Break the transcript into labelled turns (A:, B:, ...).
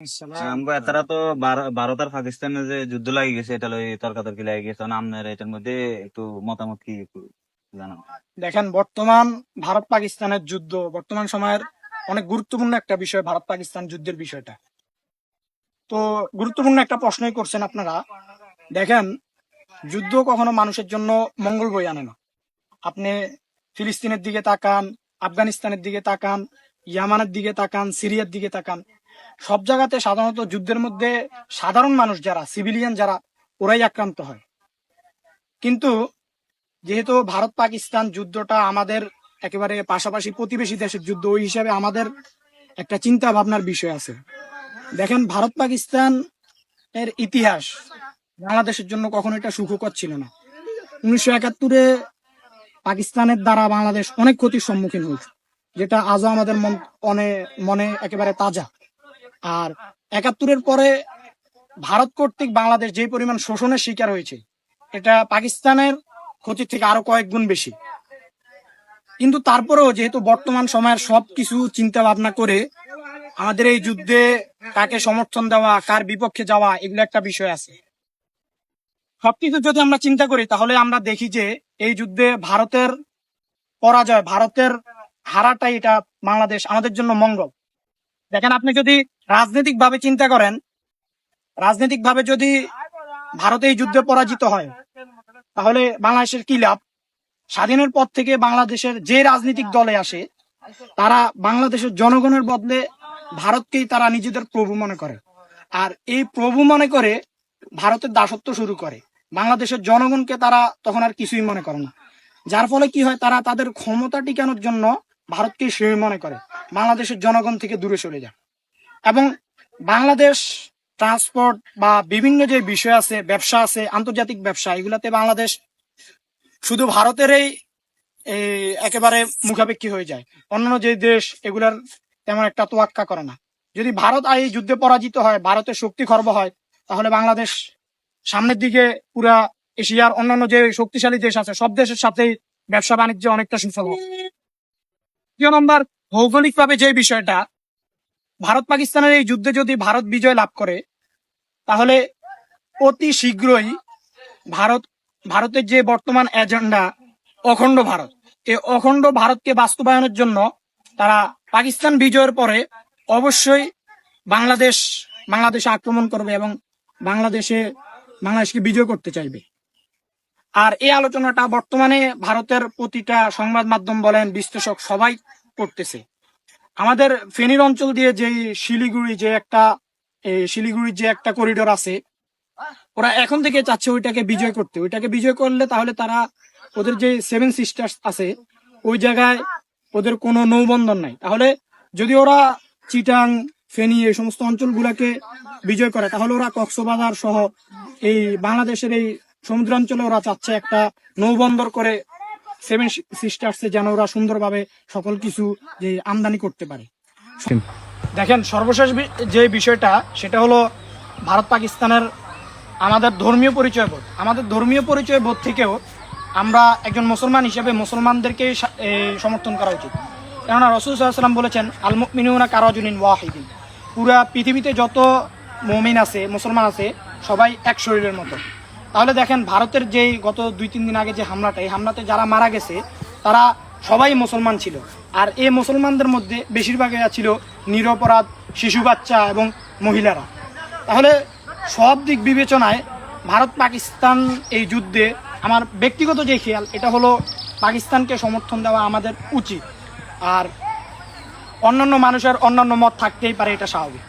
A: আমগো তো ভারত আর পাকিস্তানের যে যুদ্ধ লাগি গেছে এটা লই তর্কাতর্কি লাগি গেছে। আপনার এটার মধ্যে একটু মতামত কি
B: দেখেন বর্তমান ভারত পাকিস্তানের যুদ্ধ বর্তমান সময়ের অনেক গুরুত্বপূর্ণ একটা বিষয় ভারত পাকিস্তান যুদ্ধের বিষয়টা। তো গুরুত্বপূর্ণ একটা প্রশ্নই করছেন আপনারা। দেখেন যুদ্ধ কখনো মানুষের জন্য মঙ্গল বই আনে না। আপনি ফিলিস্তিনের দিকে তাকান আফগানিস্তানের দিকে তাকান ইয়ামানের দিকে তাকান সিরিয়ার দিকে তাকান সব জায়গাতে সাধারণত যুদ্ধের মধ্যে সাধারণ মানুষ যারা সিভিলিয়ান যারা, ওরাই আক্রান্ত হয়। কিন্তু যেহেতু ভারত পাকিস্তান যুদ্ধটা আমাদের একেবারে পাশাপাশি প্রতিবেশী দেশের যুদ্ধ, ওই হিসাবে আমাদের একটা চিন্তা ভাবনার বিষয় আছে। দেখেন, ভারত পাকিস্তান এর ইতিহাস বাংলাদেশের জন্য কখনো এটা সুখকর ছিল না। উনিশশো একাত্তরে পাকিস্তানের দ্বারা বাংলাদেশ অনেক ক্ষতির সম্মুখীন হয়েছে, যেটা আজও আমাদের মন একেবারে তাজা। আর একাত্তরের পরে ভারত কর্তৃক বাংলাদেশ যে পরিমাণ শোষণের শিকার হয়েছে, এটা পাকিস্তানের ক্ষতির থেকে আরও কয়েক গুণ বেশি। কিন্তু তারপরেও যেহেতু বর্তমান সময়ের সবকিছু চিন্তা ভাবনা করে আমাদের এই যুদ্ধে কাকে সমর্থন দেওয়া, কার বিপক্ষে যাওয়া, এগুলো একটা বিষয় আছে। সবকিছু যদি আমরা চিন্তা করি, তাহলে আমরা দেখি যে এই যুদ্ধে ভারতের পরাজয়, ভারতের হারাটাই এটা বাংলাদেশ আমাদের জন্য মঙ্গল। দেখেন, আপনি যদি রাজনৈতিক ভাবে চিন্তা করেন রাজনৈতিক ভাবে যদি ভারত এই যুদ্ধে পরাজিত হয়, তাহলে বাংলাদেশের কি লাভ? স্বাধীনের পর থেকে বাংলাদেশের যে রাজনৈতিক দলে আসে, তারা বাংলাদেশের জনগণের বদলে ভারতকেই তারা নিজেদের প্রভু মনে করে। আর এই প্রভু মনে করে ভারতের দাসত্ব শুরু করে। বাংলাদেশের জনগণকে তারা তখন আর কিছুই মনে করে না। যার ফলে কি হয়, তারা তাদের ক্ষমতা টিকানোর জন্য ভারতকে সে মনে করে। বাংলাদেশের জনগণ থেকে দূরে সরে যায় এবং বাংলাদেশ ট্রান্সপোর্ট বা বিভিন্ন যে বিষয় আছে, ব্যবসা আছে, আন্তর্জাতিক ব্যবসা, এগুলাতে বাংলাদেশ শুধু ভারতেরই একেবারে মুখাপেক্ষী হয়ে যায়। অন্যান্য যে দেশ, এগুলার তেমন একটা তোয়াক্কা করে না। যদি ভারত এই যুদ্ধে পরাজিত হয়, ভারতের শক্তি খর্ব হয়, তাহলে বাংলাদেশ সামনের দিকে পুরা এশিয়ার অন্যান্য যে শক্তিশালী দেশ আছে, সব দেশের সাথেই ব্যবসা বাণিজ্য অনেকটা সুফল। দ্বিতীয় নম্বর ভৌগোলিক ভাবে যে বিষয়টা, ভারত পাকিস্তানের এই যুদ্ধে যদি ভারত বিজয় লাভ করে, তাহলে অতি শীঘ্রই ভারত, ভারতের যে বর্তমান এজেন্ডা, অখণ্ড ভারত, এই অখণ্ড ভারতকে বাস্তবায়নের জন্য তারা পাকিস্তান বিজয়ের পরে অবশ্যই বাংলাদেশ, বাংলাদেশে আক্রমণ করবে এবং বাংলাদেশে, বাংলাদেশকে বিজয় করতে চাইবে। আর এই আলোচনাটা বর্তমানে ভারতের প্রতিটা সংবাদ মাধ্যম বলেন, বিশ্লেষক সবাই করতেছে। আমাদের ফেনীর অঞ্চল দিয়ে যে শিলিগুড়ি যে একটা শিলিগুড়ির যে একটা করিডোর আছে, ওরা এখন থেকে চাচ্ছে ওইটাকে বিজয় করতে। ওইটাকে বিজয় করলে তাহলে তারা ওদের যে সেভেন সিস্টার্স আছে, ওই জায়গায় ওদের কোনো নৌবন্ধন নাই। তাহলে যদি ওরা চিটাং, ফেনী এই সমস্ত অঞ্চলগুলোকে বিজয় করে, তাহলে ওরা কক্সবাজার সহ এই বাংলাদেশের এই সমুদ্রাঞ্চলে ওরা চাচ্ছে একটা নৌবন্দর করে সেভেন সিস্টার্সে যেন ওরা সুন্দরভাবে সকল কিছু যে আমদানি করতে পারে। দেখেন, সর্বশেষ যে বিষয়টা, সেটা হলো ভারত পাকিস্তানের আমাদের ধর্মীয় পরিচয় বোধ। আমাদের ধর্মীয় পরিচয় বোধ থেকেও আমরা একজন মুসলমান হিসেবে মুসলমানদেরকে সমর্থন করা উচিত। কেননা রসুল সাল্লাম বলেছেন আল মিনুনা কারাজুনিন ওয়াহিদিন। পুরা পৃথিবীতে যত মমিন আছে, মুসলমান আছে, সবাই এক শরীরের মতো। তাহলে দেখেন ভারতের যেই গত দুই, তিন দিন আগে যে হামলাটা, এই হামলাতে যারা মারা গেছে, তারা সবাই মুসলমান ছিল। আর এই মুসলমানদের মধ্যে বেশিরভাগ এরা ছিল নিরপরাধ শিশু বাচ্চা এবং মহিলারা। তাহলে সব দিক বিবেচনায় ভারত পাকিস্তান এই যুদ্ধে আমার ব্যক্তিগত যে খেয়াল, এটা হলো পাকিস্তানকে সমর্থন দেওয়া আমাদের উচিত। আর অন্যান্য মানুষের অন্যান্য মত থাকতেই পারে, এটা স্বাভাবিক।